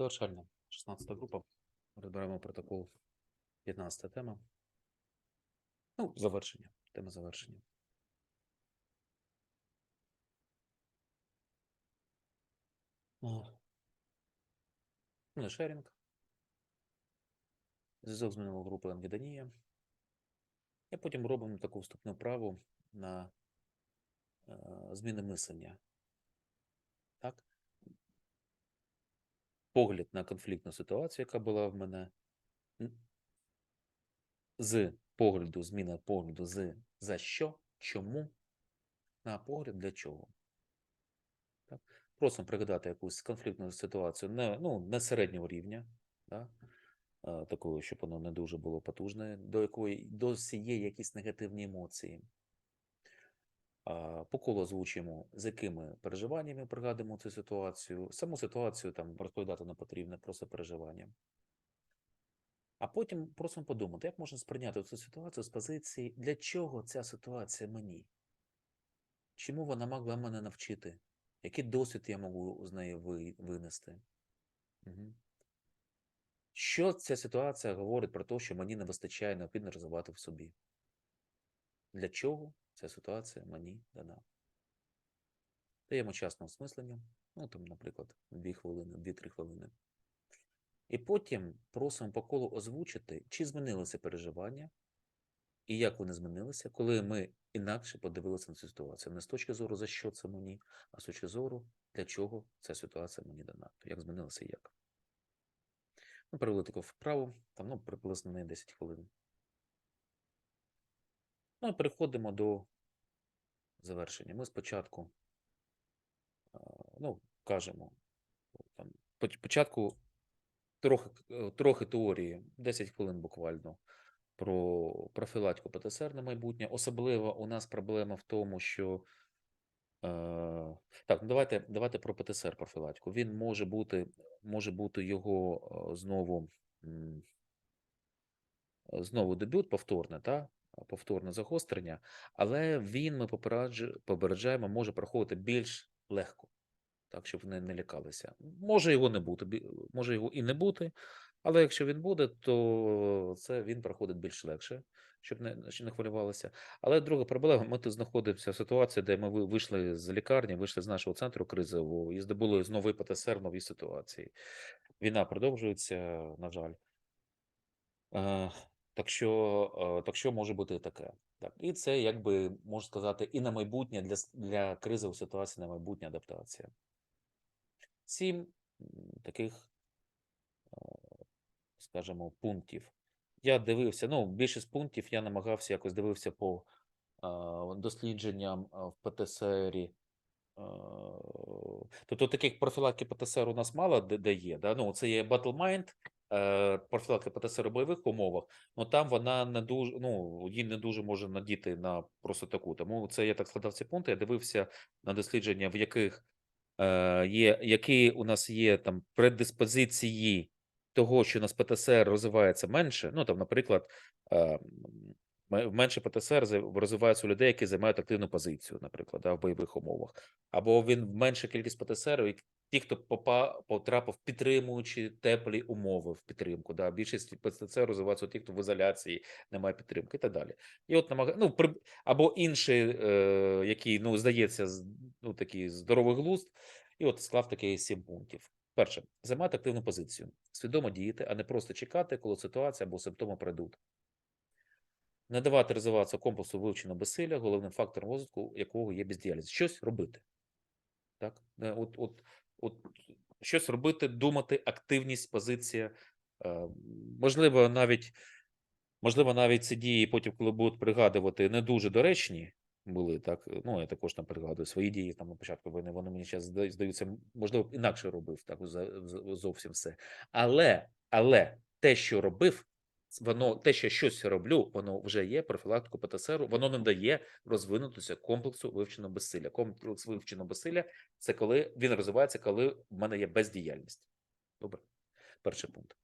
Завершальна 16 група. Розбираємо протокол 15 тема. Ну, завершення. Тема завершення. О. Ну, шерінг. Зв'язок з минулого групи Анвіданія. І потім робимо таку вступну праву на е, зміни мислення. Так? Погляд на конфліктну ситуацію, яка була в мене. З погляду, зміна погляду з за що, чому, на погляд для чого. Так? Просимо пригадати якусь конфліктну ситуацію не, ну, не середнього рівня, е, такою, щоб воно не дуже було потужне, до якої досі є якісь негативні емоції. По колу озвучуємо, з якими переживаннями пригадуємо цю ситуацію. Саму ситуацію там розповідати не потрібно, просто переживання. А потім просимо подумати, як можна сприйняти цю ситуацію з позиції, для чого ця ситуація мені? Чому вона могла мене навчити? Який досвід я можу з неї винести? Угу. Що ця ситуація говорить про те, що мені не вистачає необхідно розвивати в собі? Для чого ця ситуація мені дана? Даємо час на осмислення, ну там, наприклад, 2 хвилини, 2-3 хвилини. І потім просимо по колу озвучити, чи змінилися переживання, і як вони змінилися, коли ми інакше подивилися на цю ситуацію. Не з точки зору, за що це мені, а з точки зору, для чого ця ситуація мені дана, як змінилася і як. Ми провели таку вправу, там ну, приблизно на 10 хвилин. Ну, і переходимо до завершення. Ми спочатку ну, кажемо, там, спочатку трохи, е, трохи теорії, 10 хвилин буквально, про профілактику ПТСР на майбутнє. Особливо у нас проблема в тому, що е, так, ну давайте, давайте про ПТСР профілактику. Він може бути, може бути його е, знову, знову дебют, повторне, та? Повторне загострення, але він, ми попереджаємо, може проходити більш легко, так, щоб вони не лякалися. Може його не бути, може його і не бути, але якщо він буде, то це він проходить більш легше, щоб не, щоб не хвилювалися. Але друга проблема, ми тут знаходимося в ситуації, де ми вийшли з лікарні, вийшли з нашого центру кризового і здобули знову ПТСР в новій ситуації. Війна продовжується, на жаль. Так що, е, так що може бути таке. Так. І це, якби, можна сказати, і на майбутнє для, для кризової ситуації, на майбутнє адаптація. Сім таких, е, скажімо, пунктів. Я дивився, ну, більшість пунктів я намагався якось дивився по е, дослідженням в ПТСРі. Тобто таких профілактики ПТСР у нас мало де, є. Да? Ну, це є BattleMind, профілактика ПТСР у бойових умовах, але там вона не дуже, ну, її не дуже може надіти на просто таку. Тому це я так складав ці пункти. Я дивився на дослідження, в яких е, є, які у нас є там предиспозиції того, що у нас ПТСР розвивається менше. Ну, там, наприклад, е, менше ПТСР розвивається у людей, які займають активну позицію, наприклад, да, в бойових умовах. Або він менша кількість ПТСР, ті, хто попа, потрапив в підтримуючі теплі умови в підтримку. Да, більшість ПТСР розвиваються ті, хто в ізоляції, немає підтримки і так далі. І от намага... ну, при... або інший, е, який, ну, здається, ну, такий здоровий глузд, і от склав такий сім пунктів. Перше, займати активну позицію, свідомо діяти, а не просто чекати, коли ситуація або симптоми пройдуть. Не давати розвиватися комплексу вивченого безсилля, головним фактором розвитку якого є бездіяльність. Щось робити. Так? Е, От, от, от, щось робити, думати, активність, позиція. Е, Можливо, навіть, можливо, навіть ці дії потім, коли будуть пригадувати, не дуже доречні були. Так? Ну, я також там пригадую свої дії там на початку війни. Вони мені зараз здаються, можливо, інакше робив так зовсім все. Але, але те, що робив, воно те, що я щось роблю, воно вже є профілактику ПТСР, воно не дає розвинутися комплексу вивченого безсилля. Комплекс вивченого безсилля це коли він розвивається, коли в мене є бездіяльність. Добре, перший пункт.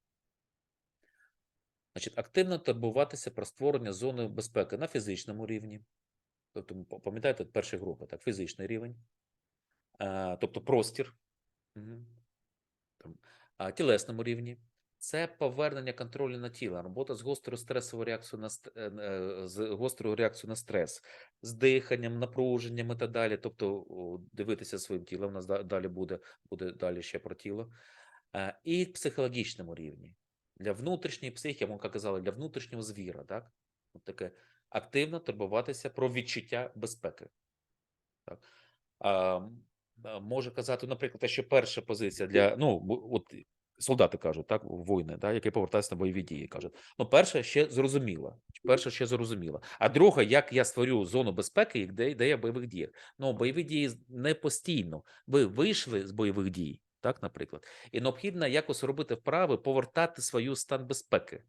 Значить, активно турбуватися про створення зони безпеки на фізичному рівні. Тобто, пам'ятаєте, перша група, так, фізичний рівень, тобто простір. Там, тілесному рівні це повернення контролю на тіло, робота з гострою стресовою реакцією на е, е, з гострою реакцією на стрес, з диханням, напруженням і так далі. Тобто дивитися своїм тілом. У нас далі буде, буде далі ще про тіло. Е, І психологічному рівні для внутрішньої психіки, як казали, для внутрішнього звіра, так? От таке активно турбуватися про відчуття безпеки. Так. А, може казати, наприклад, те, що перша позиція для ну от солдати кажуть, так, воїни, так, які повертаються на бойові дії, кажуть. Ну, перша ще зрозуміла. Перша ще зрозуміла. А друга, як я створю зону безпеки, де, де я в бойових діях. Ну, бойові дії не постійно. Ви вийшли з бойових дій, так, наприклад, і необхідно якось робити вправи, повертати свою стан безпеки.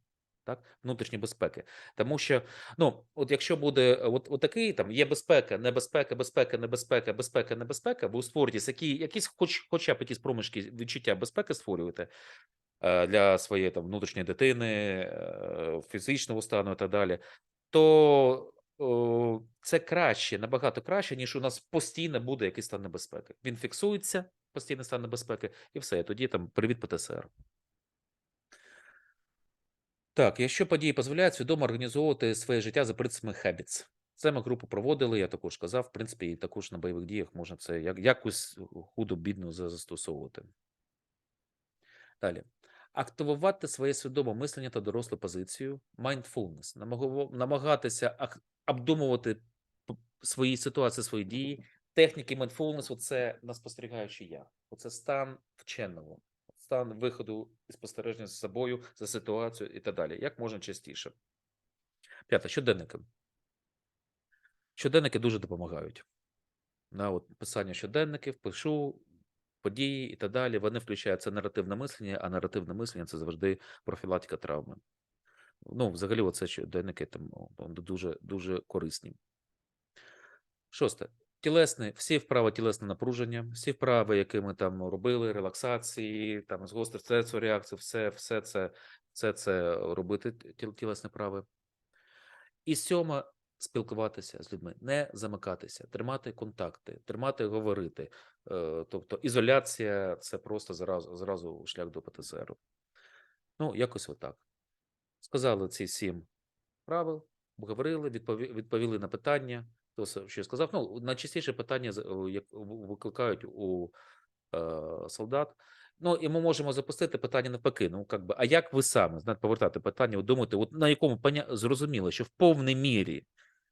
Так, внутрішньої безпеки, тому що Ну, от якщо буде е, от, от такий, там є безпека, небезпека, безпека, небезпека, безпека, небезпека, ви створюєте які, якісь, хоч, хоча б якісь проміжки відчуття безпеки створюєте е, для своєї там внутрішньої дитини, е, фізичного стану і так далі, то о, це краще, набагато краще, ніж у нас постійно буде якийсь стан небезпеки. Він фіксується, постійний стан небезпеки, і все. Тоді там привіт ПТСР. Так, якщо події дозволяють свідомо організовувати своє життя за принципами Habits. Це ми групу проводили, я також казав, в принципі, і також на бойових діях можна це як, якось худо-бідно застосовувати. Далі. Активувати своє свідоме мислення та дорослу позицію, mindfulness, намагатися обдумувати свої ситуації, свої дії. Техніки mindfulness – це на спостерігаючий я. Оце стан вченого, стан виходу і спостереження з собою, за ситуацією і так далі. Як можна частіше. П'яте. Щоденники. Щоденники дуже допомагають. На от писання щоденників, пишу події і так далі. Вони включають це наративне мислення, а наративне мислення це завжди профілактика травми. Ну, взагалі, оце щоденники там дуже, дуже корисні. Шосте. Тілесне, всі вправи тілесне напруження, всі вправи, які ми там робили, релаксації, там з гострою стресовою реакцією, все, все це, все це робити тіл, тілесні вправи. І сьоме спілкуватися з людьми, не замикатися, тримати контакти, тримати говорити. Е, Тобто ізоляція це просто зразу, зразу шлях до ПТСР. Ну, якось отак. Сказали ці сім правил, обговорили, відповіли на питання. Хто що сказав? Ну, найчастіше питання як викликають у е, солдат. Ну, і ми можемо запустити питання навпаки. Ну, как би, а як ви саме знаєте, повертати питання, думати, от на якому поня... зрозуміло, що в повній мірі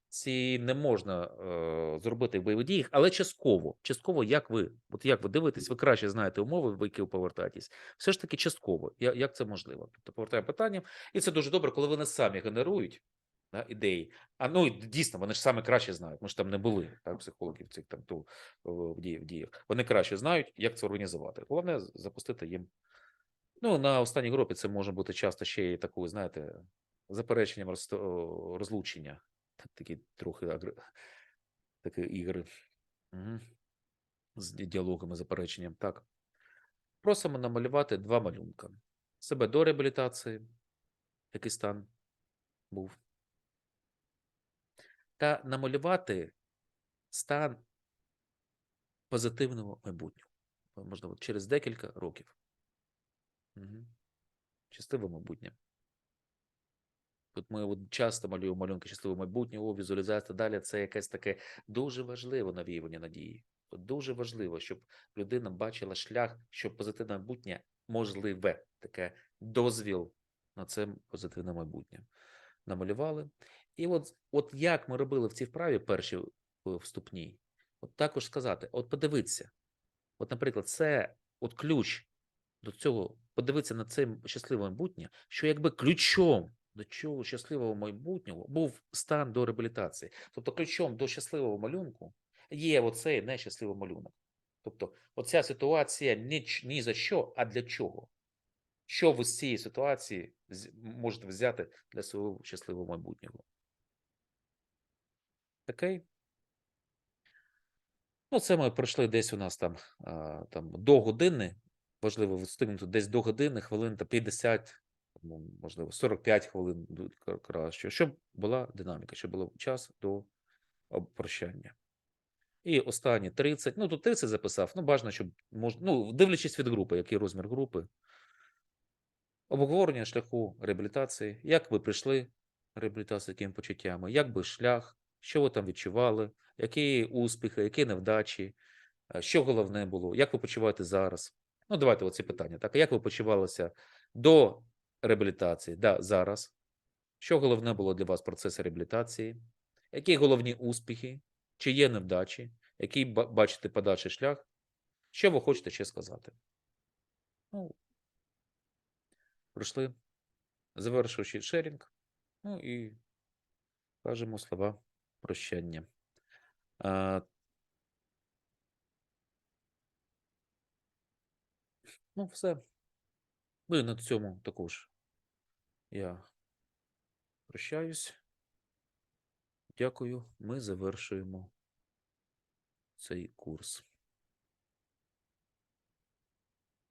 ці не можна е, зробити в бойових діях, але частково. Частково, як ви? От як ви дивитесь, ви краще знаєте умови, в які ви повертаєтесь. Все ж таки, частково. Як це можливо? Тобто повертаємо питання, і це дуже добре, коли вони самі генерують да, ідеї. А ну дійсно, вони ж саме краще знають. Ми ж там не були, так, психологів цих там ту в діях. Вони краще знають, як це організувати. Головне запустити їм. Ну, на останній групі це може бути часто ще й такою, знаєте, запереченням роз- розлучення. Такі трохи агр... такі ігри. Угу. З діалогами, запереченням. Так. Просимо намалювати два малюнка. Себе до реабілітації, який стан був. Та намалювати стан позитивного майбутнього. Можливо, через декілька років. Угу. Щасливе майбутнє. Тут ми от часто малюємо малюнки щасливого майбутнього, візуалізація далі. Це якесь таке дуже важливе навіювання надії. От Дуже важливо, щоб людина бачила шлях, що позитивне майбутнє можливе, таке дозвіл на це позитивне майбутнє. Намалювали. І от, от як ми робили в цій вправі першій е, вступній, от також сказати: от подивіться, от, наприклад, це от ключ до цього, подивитися на це щасливе майбутнє, що якби ключом до цього щасливого майбутнього був стан до реабілітації. Тобто ключом до щасливого малюнку є оцей нещасливий малюнок. Тобто, оця ситуація ні, ні за що, а для чого? Що ви з цієї ситуації можете взяти для свого щасливого майбутнього? Окей? Ну, це ми пройшли десь у нас там, там до години. Важливо встигнути десь до години, хвилин та 50, ну, можливо, 45 хвилин краще, щоб була динаміка, щоб був час до прощання. І останні 30, ну тут 30 записав, ну бажано, щоб мож, ну, дивлячись від групи, який розмір групи, Обговорення шляху реабілітації, як ви прийшли з якими почуттями, як би шлях, що ви там відчували, які успіхи, які невдачі, е, що головне було, як ви почуваєте зараз. Ну, давайте оці питання. Так, як ви почувалися до реабілітації, да, зараз? Що головне було для вас в процесі реабілітації? Які головні успіхи? Чи є невдачі? Який бачите подальший шлях? Що ви хочете ще сказати? Ну, пройшли, завершуючи шерінг, ну і кажемо слова прощання. А, ну, все. Ну і на цьому також я прощаюсь. Дякую. Ми завершуємо цей курс.